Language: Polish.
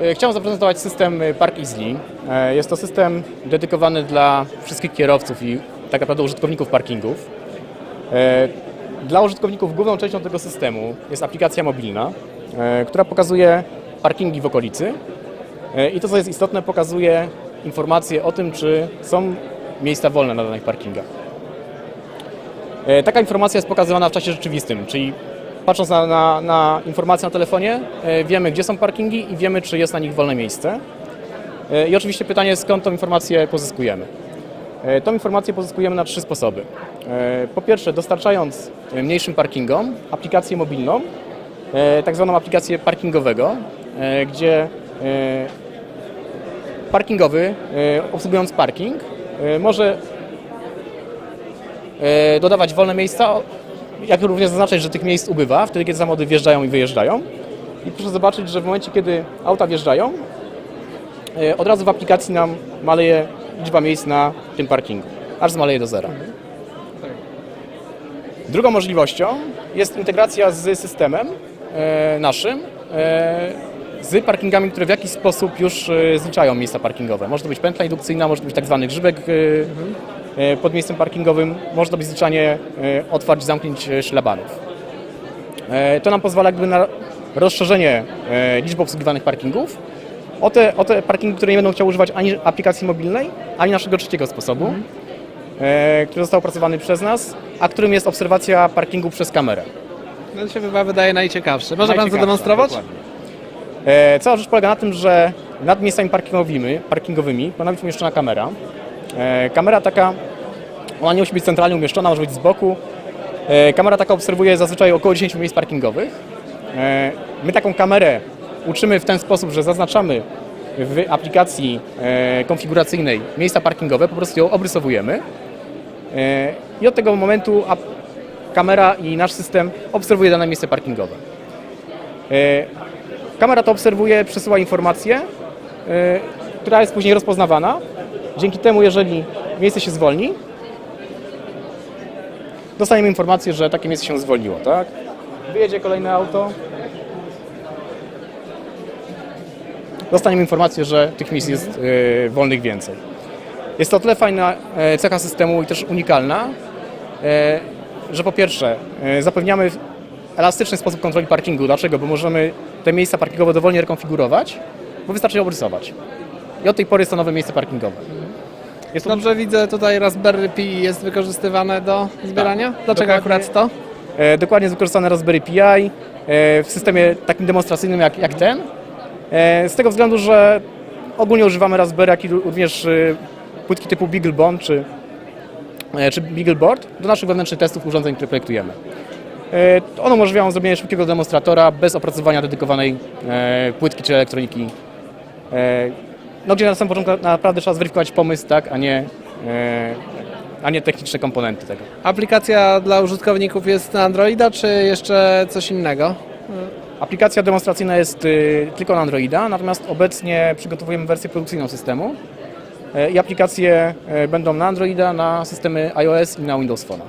E, Chciałem zaprezentować system e, Park Easily. E, Jest to system dedykowany dla wszystkich kierowców i tak naprawdę użytkowników parkingów. Dla użytkowników główną częścią tego systemu jest aplikacja mobilna, która pokazuje parkingi w okolicy i to, co jest istotne, pokazuje informacje o tym, czy są miejsca wolne na danych parkingach. Taka informacja jest pokazywana w czasie rzeczywistym, czyli patrząc na, na, na informacje na telefonie, e, wiemy, gdzie są parkingi i wiemy, czy jest na nich wolne miejsce. E, I oczywiście pytanie, skąd tą informację pozyskujemy. E, Tą informację pozyskujemy na trzy sposoby. Po pierwsze, dostarczając mniejszym parkingom aplikację mobilną, tak zwaną aplikację parkingowego, gdzie parkingowy, obsługując parking, może dodawać wolne miejsca, jak również zaznaczać, że tych miejsc ubywa, wtedy kiedy samochody wjeżdżają i wyjeżdżają. I proszę zobaczyć, że w momencie, kiedy auta wjeżdżają, e, od razu w aplikacji nam maleje liczba miejsc na tym parkingu, aż zmaleje do zera. Drugą możliwością jest integracja z systemem e, naszym, e, z parkingami, które w jakiś sposób już zliczają miejsca parkingowe. Może to być pętla indukcyjna, może to być tak zwany grzybek pod miejscem parkingowym, może to być zliczanie e, otwarć, zamknięć e, szlabanów. E, To nam pozwala jakby na rozszerzenie e, liczby obsługiwanych parkingów o te, o te parkingi, które nie będą chciały używać ani aplikacji mobilnej, ani naszego trzeciego sposobu, e, który został opracowany przez nas, a którym jest obserwacja parkingu przez kamerę. No to się chyba wydaje najciekawsze. Może pan zademonstrować? dokładnie. E, Cała rzecz polega na tym, że nad miejscami parkingowymi, parkingowymi powinna być umieszczona kamera. E, Kamera taka, ona nie musi być centralnie umieszczona, może być z boku. E, Kamera taka obserwuje zazwyczaj około 10 miejsc parkingowych. E, My taką kamerę uczymy w ten sposób, że zaznaczamy w aplikacji konfiguracyjnej miejsca parkingowe, po prostu ją obrysowujemy. I od tego momentu kamera i nasz system obserwuje dane miejsce parkingowe. Kamera to obserwuje, przesyła informację, która jest później rozpoznawana. Dzięki temu, jeżeli miejsce się zwolni, dostaniemy informację, że takie miejsce się zwolniło, tak? Wyjedzie kolejne auto. Dostaniemy informację, że tych miejsc jest y, wolnych więcej. Jest to tyle fajna e, cecha systemu i też unikalna, e, że po pierwsze zapewniamy elastyczny sposób kontroli parkingu. Dlaczego? Bo możemy te miejsca parkingowe dowolnie rekonfigurować, bo wystarczy je obrysować. I od tej pory jest to nowe miejsce parkingowe. Jest to Dobrze widzę, tutaj Raspberry Pi jest wykorzystywane do zbierania. Dlaczego dokładnie. akurat to? e, dokładnie jest wykorzystane Raspberry Pi e, w systemie takim demonstracyjnym jak, jak ten. E, z tego względu, że ogólnie używamy Raspberry, jak i również e, płytki typu BeagleBone czy, e, czy BeagleBoard do naszych wewnętrznych testów urządzeń, które projektujemy. E, One umożliwiają zrobienie szybkiego demonstratora bez opracowania dedykowanej e, płytki czy elektroniki. E, No, gdzie na samym początku naprawdę trzeba zweryfikować pomysł, tak, a nie, e, a nie techniczne komponenty tego. Aplikacja dla użytkowników jest na Androida, czy jeszcze coś innego? Aplikacja demonstracyjna jest y, tylko na Androida, natomiast obecnie przygotowujemy wersję produkcyjną systemu e, i aplikacje e, będą na Androida, na systemy iOS i na Windows Phone.